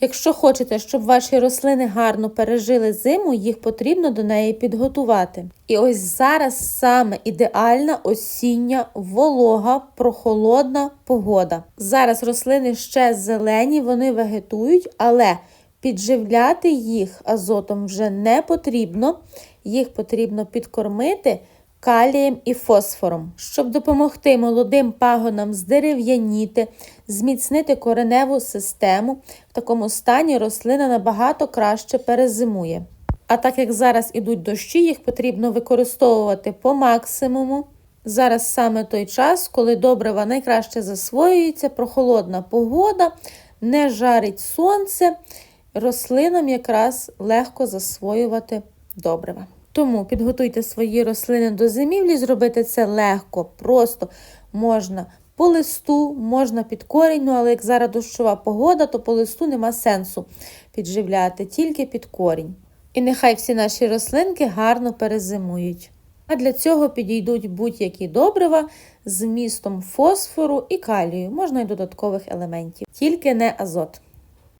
Якщо хочете, щоб ваші рослини гарно пережили зиму, їх потрібно до неї підготувати. І ось зараз саме ідеальна осіння, волога, прохолодна погода. Зараз рослини ще зелені, вони вегетують, але підживляти їх азотом вже не потрібно. Їх потрібно підкормити калієм і фосфором, щоб допомогти молодим пагонам здерев'яніти, зміцнити кореневу систему. В такому стані рослина набагато краще перезимує. А так як зараз ідуть дощі, їх потрібно використовувати по максимуму. Зараз саме той час, коли добрива найкраще засвоюється, прохолодна погода, не жарить сонце, рослинам якраз легко засвоювати добрива. Тому підготуйте свої рослини до зимівлі, зробити це легко, просто можна по листу, можна під корінь, ну, але як зараз дощова погода, то по листу нема сенсу підживляти, тільки під корінь. І нехай всі наші рослинки гарно перезимують. А для цього підійдуть будь-які добрива з вмістом фосфору і калію, можна й додаткових елементів, тільки не азот.